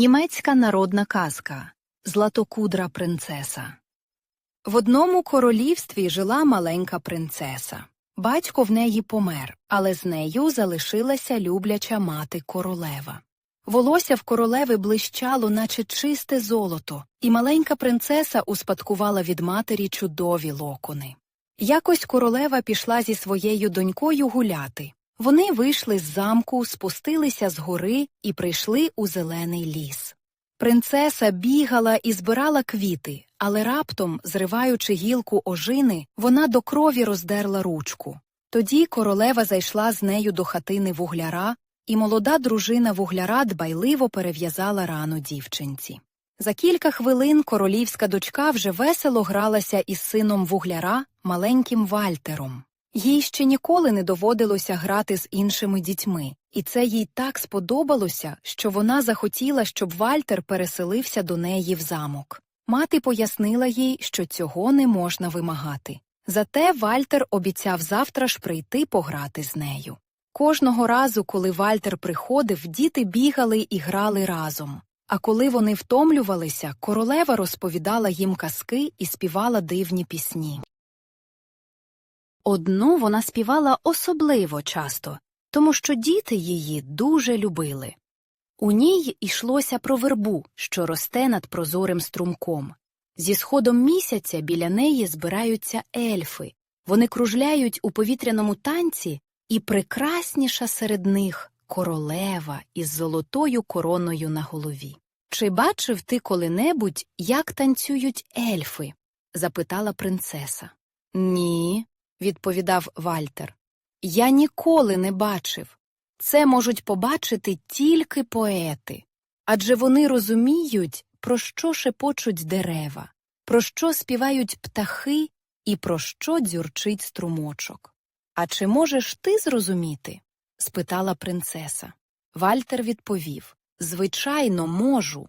Німецька народна казка Златокудра принцеса. В одному королівстві жила маленька принцеса. Батько в неї помер, але з нею залишилася любляча мати королева. Волосся в королеви блищало, наче чисте золото, і маленька принцеса успадкувала від матері чудові локони. Якось королева пішла зі своєю донькою гуляти. Вони вийшли з замку, спустилися з гори і прийшли у зелений ліс. Принцеса бігала і збирала квіти, але раптом, зриваючи гілку ожини, вона до крові роздерла ручку. Тоді королева зайшла з нею до хатини вугляра, і молода дружина вугляра дбайливо перев'язала рану дівчинці. За кілька хвилин королівська дочка вже весело гралася із сином вугляра, маленьким Вальтером. Їй ще ніколи не доводилося грати з іншими дітьми, і це їй так сподобалося, що вона захотіла, щоб Вальтер переселився до неї в замок. Мати пояснила їй, що цього не можна вимагати. Зате Вальтер обіцяв завтра ж прийти пограти з нею. Кожного разу, коли Вальтер приходив, діти бігали і грали разом. А коли вони втомлювалися, королева розповідала їм казки і співала дивні пісні. Одну вона співала особливо часто, тому що діти її дуже любили. У ній йшлося про вербу, що росте над прозорим струмком. Зі сходом місяця біля неї збираються ельфи, вони кружляють у повітряному танці, і прекрасніша серед них королева із золотою короною на голові. Чи бачив ти коли-небудь, як танцюють ельфи? запитала принцеса. Ні, відповідав Вальтер. Я ніколи не бачив. Це можуть побачити тільки поети. Адже вони розуміють, про що шепочуть дерева, про що співають птахи і про що дзюрчить струмочок. А чи можеш ти зрозуміти? спитала принцеса. Вальтер відповів Звичайно, можу.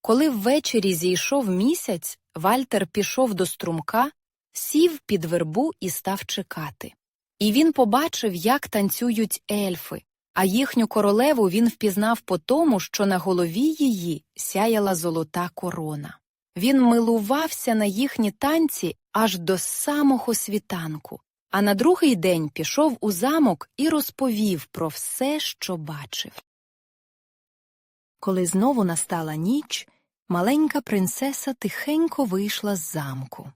Коли ввечері зійшов місяць, Вальтер пішов до струмка, сів під вербу і став чекати. І він побачив, як танцюють ельфи, а їхню королеву він впізнав по тому, що на голові її сяяла золота корона. Він милувався на їхні танці аж до самого світанку, а на другий день пішов у замок і розповів про все, що бачив. Коли знову настала ніч, маленька принцеса тихенько вийшла з замку.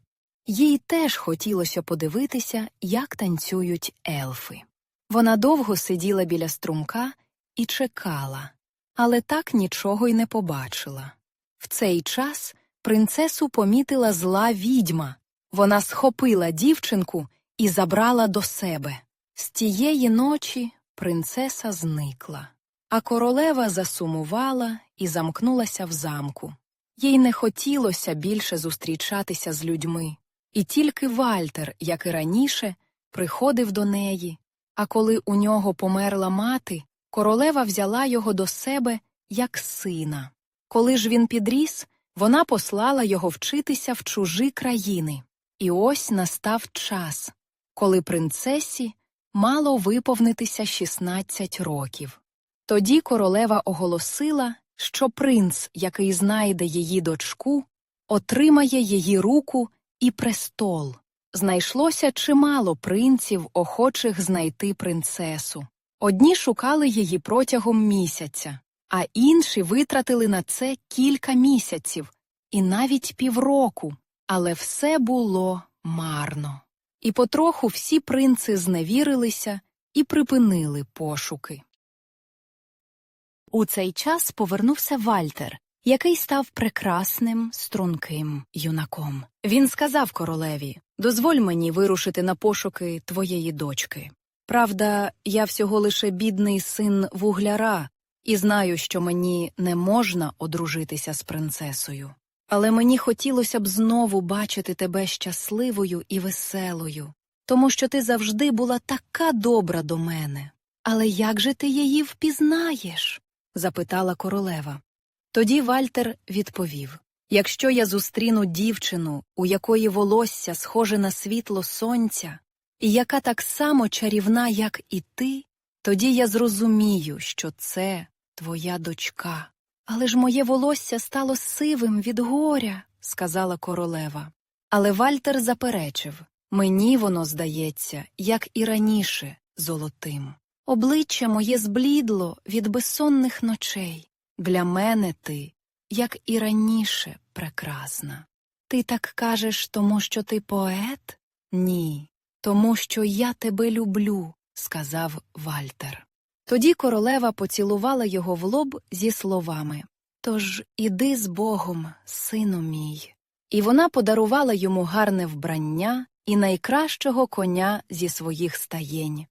Їй теж хотілося подивитися, як танцюють ельфи. Вона довго сиділа біля струмка і чекала, але так нічого й не побачила. В цей час принцесу помітила зла відьма. Вона схопила дівчинку і забрала до себе. З тієї ночі принцеса зникла, а королева засумувала і замкнулася в замку. Їй не хотілося більше зустрічатися з людьми. І тільки Вальтер, як і раніше, приходив до неї, а коли у нього померла мати, королева взяла його до себе як сина. Коли ж він підріс, вона послала його вчитися в чужі країни. І ось настав час, коли принцесі мало виповнитися 16 років. Тоді королева оголосила, що принц, який знайде її дочку, отримає її руку і престол. Знайшлося чимало принців, охочих знайти принцесу. Одні шукали її протягом місяця, а інші витратили на це кілька місяців і навіть півроку, але все було марно. І потроху всі принци зневірилися і припинили пошуки. У цей час повернувся Вальтер, який став прекрасним, струнким юнаком. Він сказав королеві Дозволь мені вирушити на пошуки твоєї дочки. Правда, я всього лише бідний син вугляра, і знаю, що мені не можна одружитися з принцесою. Але мені хотілося б знову бачити тебе щасливою і веселою, тому що ти завжди була така добра до мене. Але як же ти її впізнаєш? запитала королева. Тоді Вальтер відповів Якщо я зустріну дівчину, у якої волосся схоже на світло сонця, і яка так само чарівна, як і ти, тоді я зрозумію, що це твоя дочка. Але ж моє волосся стало сивим від горя, сказала королева. Але Вальтер заперечив мені воно здається, як і раніше, золотим. Обличчя моє зблідло від безсонних ночей. Для мене ти, як і раніше, прекрасна. Ти так кажеш, тому що ти поет? Ні, тому що я тебе люблю, сказав Вальтер. Тоді королева поцілувала його в лоб зі словами Тож іди з Богом, сину мій. І вона подарувала йому гарне вбрання і найкращого коня зі своїх стаєнь.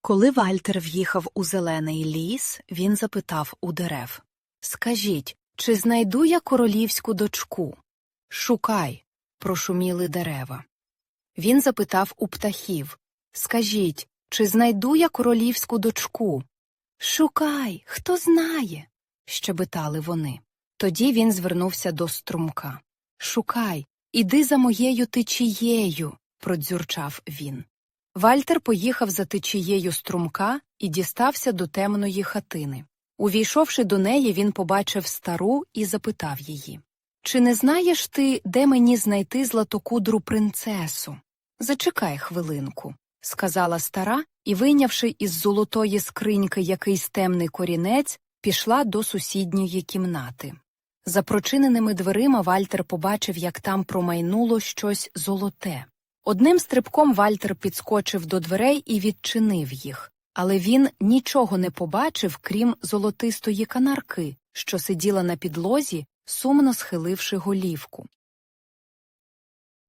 Коли Вальтер в'їхав у зелений ліс, він запитав у дерев Скажіть, чи знайду я королівську дочку? Шукай, прошуміли дерева. Він запитав у птахів Скажіть, чи знайду я королівську дочку? Шукай, хто знає, щебетали вони. Тоді він звернувся до струмка. Шукай, іди за моєю течією, продзюрчав він. Вальтер поїхав за течією струмка і дістався до темної хатини. Увійшовши до неї, він побачив стару і запитав її Чи не знаєш ти, де мені знайти златокудру принцесу? Зачекай хвилинку, сказала стара і, вийнявши із золотої скриньки якийсь темний корінець, пішла до сусідньої кімнати. За прочиненими дверима Вальтер побачив, як там промайнуло щось золоте. Одним стрибком Вальтер підскочив до дверей і відчинив їх, але він нічого не побачив, крім золотистої канарки, що сиділа на підлозі, сумно схиливши голівку.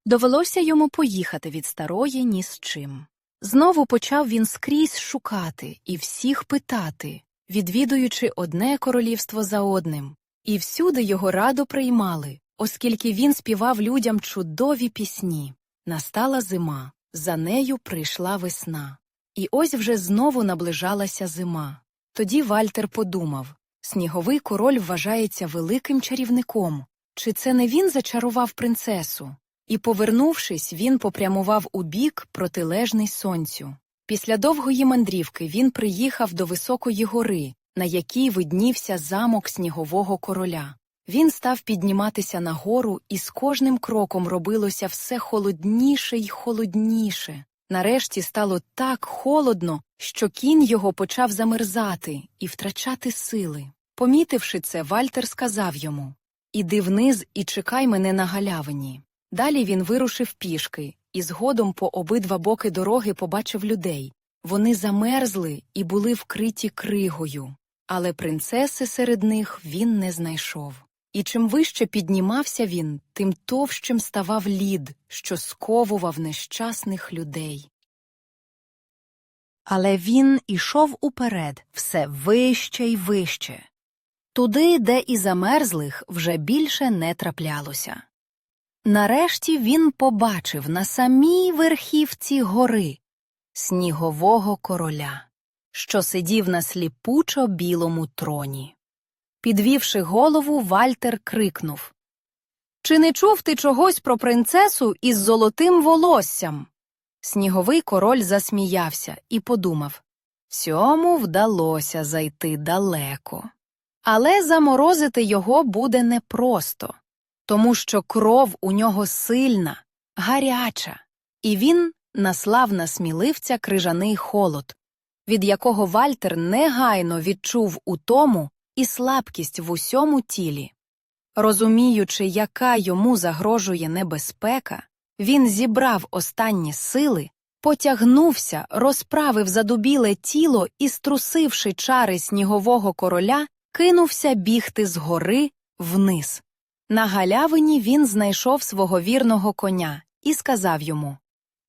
Довелося йому поїхати від старої ні з чим. Знову почав він скрізь шукати і всіх питати, відвідуючи одне королівство за одним, і всюди його радо приймали, оскільки він співав людям чудові пісні. Настала зима, за нею прийшла весна. І ось вже знову наближалася зима. Тоді Вальтер подумав сніговий король вважається великим чарівником. Чи це не він зачарував принцесу? І, повернувшись, він попрямував у бік, протилежний сонцю. Після довгої мандрівки він приїхав до високої гори, на якій виднівся замок снігового короля. Він став підніматися нагору, і з кожним кроком робилося все холодніше й холодніше. Нарешті стало так холодно, що кінь його почав замерзати і втрачати сили. Помітивши це, Вальтер сказав йому Іди вниз і чекай мене на галявині. Далі він вирушив пішки і згодом по обидва боки дороги побачив людей. Вони замерзли і були вкриті кригою, але принцеси серед них він не знайшов. І чим вище піднімався він, тим товщим ставав лід, що сковував нещасних людей. Але він ішов уперед все вище й вище, туди, де і замерзлих вже більше не траплялося. Нарешті він побачив на самій верхівці гори снігового короля, що сидів на сліпучо білому троні. Підвівши голову, Вальтер крикнув Чи не чув ти чогось про принцесу із золотим волоссям? Сніговий король засміявся і подумав Цьому вдалося зайти далеко. Але заморозити його буде непросто, тому що кров у нього сильна, гаряча, і він наслав на сміливця крижаний холод, від якого Вальтер негайно відчув утому і слабкість в усьому тілі. Розуміючи, яка йому загрожує небезпека, він зібрав останні сили, потягнувся, розправив задубіле тіло і, струсивши чари снігового короля, кинувся бігти з гори вниз. На галявині він знайшов свого вірного коня і сказав йому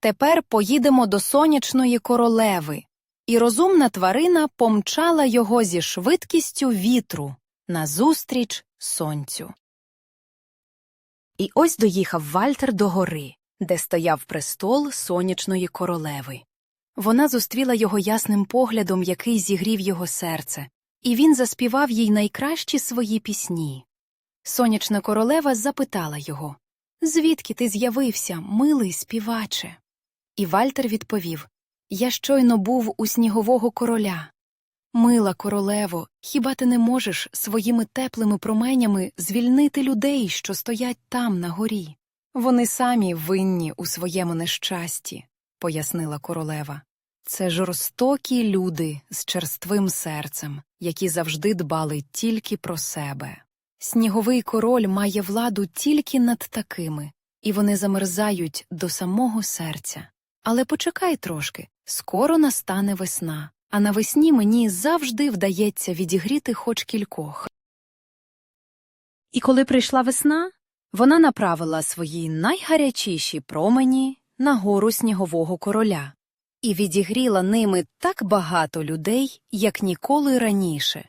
Тепер поїдемо до сонячної королеви. І розумна тварина помчала його зі швидкістю вітру назустріч сонцю. І ось доїхав Вальтер до гори, де стояв престол сонячної королеви. Вона зустріла його ясним поглядом, який зігрів його серце, і він заспівав їй найкращі свої пісні. Сонячна королева запитала його Звідки ти з'явився, милий співаче? І Вальтер відповів Я щойно був у снігового короля. Мила королево, хіба ти не можеш своїми теплими променями звільнити людей, що стоять там на горі? Вони самі винні у своєму нещасті, пояснила королева. Це жорстокі люди з черствим серцем, які завжди дбали тільки про себе. Сніговий король має владу тільки над такими, і вони замерзають до самого серця. Але почекай трошки, скоро настане весна, а навесні мені завжди вдається відігріти хоч кількох. І коли прийшла весна, вона направила свої найгарячіші промені на гору снігового короля і відігріла ними так багато людей, як ніколи раніше.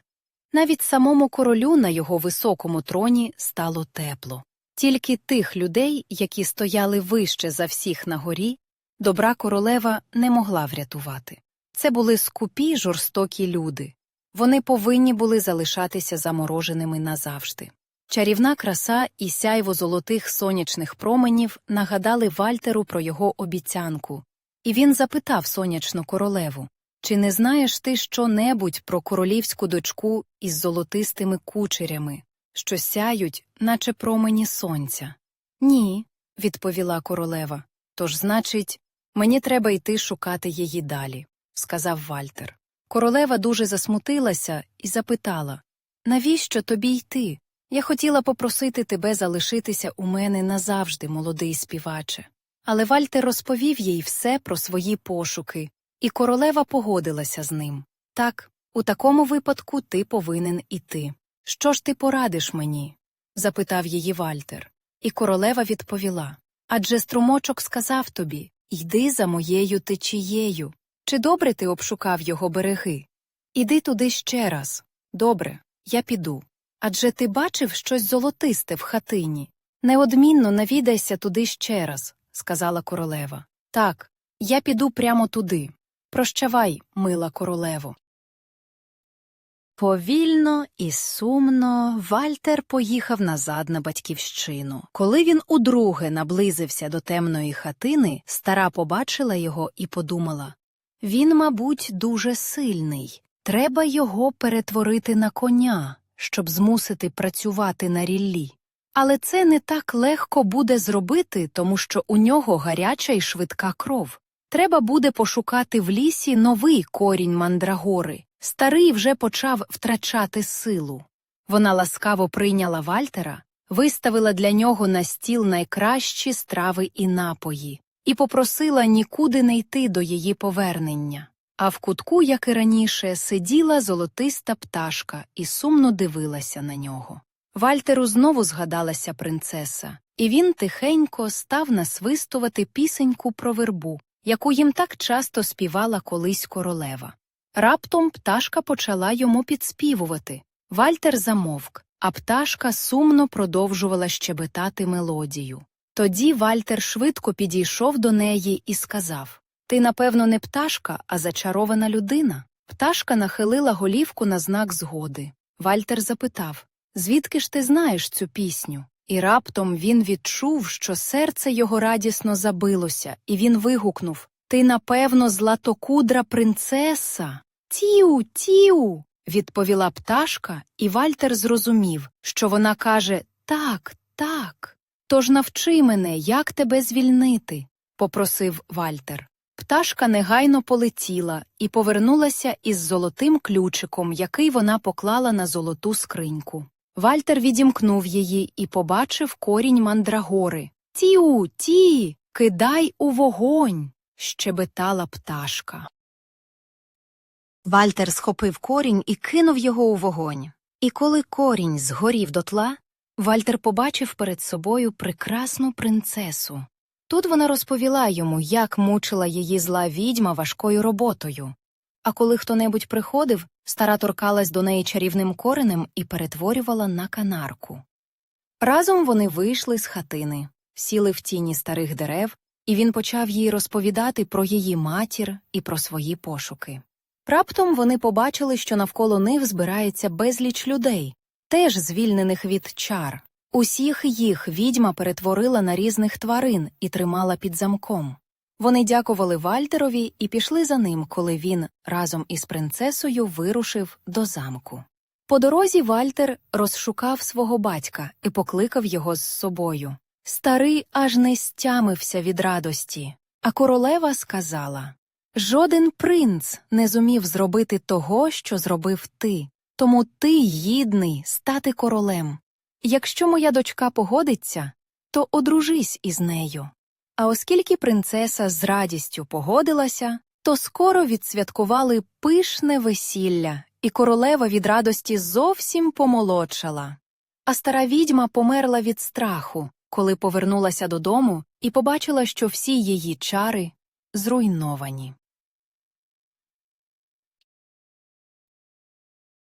Навіть самому королю на його високому троні стало тепло. Тільки тих людей, які стояли вище за всіх на горі, добра королева не могла врятувати. Це були скупі жорстокі люди. Вони повинні були залишатися замороженими назавжди. Чарівна краса і сяйво золотих сонячних променів нагадали Вальтеру про його обіцянку, і він запитав сонячну королеву чи не знаєш ти що-небудь про королівську дочку із золотистими кучерями, що сяють, наче промені сонця? Ні, відповіла королева. Тож, значить, мені треба йти шукати її далі, сказав Вальтер. Королева дуже засмутилася і запитала Навіщо тобі йти? Я хотіла попросити тебе залишитися у мене назавжди, молодий співаче. Але Вальтер розповів їй все про свої пошуки, і королева погодилася з ним. Так, у такому випадку ти повинен іти. Що ж ти порадиш мені? запитав її Вальтер. І королева відповіла Адже струмочок сказав тобі йди за моєю течією. Чи добре ти обшукав його береги? Іди туди ще раз. Добре, я піду. Адже ти бачив щось золотисте в хатині. Неодмінно навідайся туди ще раз, сказала королева. Так, я піду прямо туди. Прощавай, мила королево. Повільно і сумно Вальтер поїхав назад на батьківщину. Коли він удруге наблизився до темної хатини, стара побачила його і подумала він, мабуть, дуже сильний. Треба його перетворити на коня, щоб змусити працювати на ріллі. Але це не так легко буде зробити, тому що у нього гаряча і швидка кров. Треба буде пошукати в лісі новий корінь мандрагори. Старий вже почав втрачати силу. Вона ласкаво прийняла Вальтера, виставила для нього на стіл найкращі страви і напої, і попросила нікуди не йти до її повернення. А в кутку, як і раніше, сиділа золотиста пташка і сумно дивилася на нього. Вальтеру знову згадалася принцеса, і він тихенько став насвистувати пісеньку про вербу, яку їм так часто співала колись королева. Раптом пташка почала йому підспівувати. Вальтер замовк, а пташка сумно продовжувала щебетати мелодію. Тоді Вальтер швидко підійшов до неї і сказав Ти, напевно, не пташка, а зачарована людина. Пташка нахилила голівку на знак згоди. Вальтер запитав Звідки ж ти знаєш цю пісню? І раптом він відчув, що серце його радісно забилося, і він вигукнув Ти, напевно, златокудра принцеса. Тіу, тіу. відповіла пташка, і Вальтер зрозумів, що вона каже Так, так. Тож навчи мене, як тебе звільнити, попросив Вальтер. Пташка негайно полетіла і повернулася із золотим ключиком, який вона поклала на золоту скриньку. Вальтер відімкнув її і побачив корінь мандрагори. Тіу, ті, кидай у вогонь. Щебетала пташка. Вальтер схопив корінь і кинув його у вогонь. І коли корінь згорів дотла, Вальтер побачив перед собою прекрасну принцесу. Тут вона розповіла йому, як мучила її зла відьма важкою роботою. А коли хто-небудь приходив, стара торкалась до неї чарівним коренем і перетворювала на канарку. Разом вони вийшли з хатини, сіли в тіні старих дерев, і він почав їй розповідати про її матір і про свої пошуки. Раптом вони побачили, що навколо них збирається безліч людей, теж звільнених від чар. Усіх їх відьма перетворила на різних тварин і тримала під замком. Вони дякували Вальтерові і пішли за ним, коли він разом із принцесою вирушив до замку. По дорозі Вальтер розшукав свого батька і покликав його з собою. Старий аж не стямився від радості, а королева сказала Жоден принц не зумів зробити того, що зробив ти, тому ти гідний стати королем. Якщо моя дочка погодиться, то одружись із нею. А оскільки принцеса з радістю погодилася, то скоро відсвяткували пишне весілля, і королева від радості зовсім помолодшала. А стара відьма померла від страху, коли повернулася додому і побачила, що всі її чари зруйновані.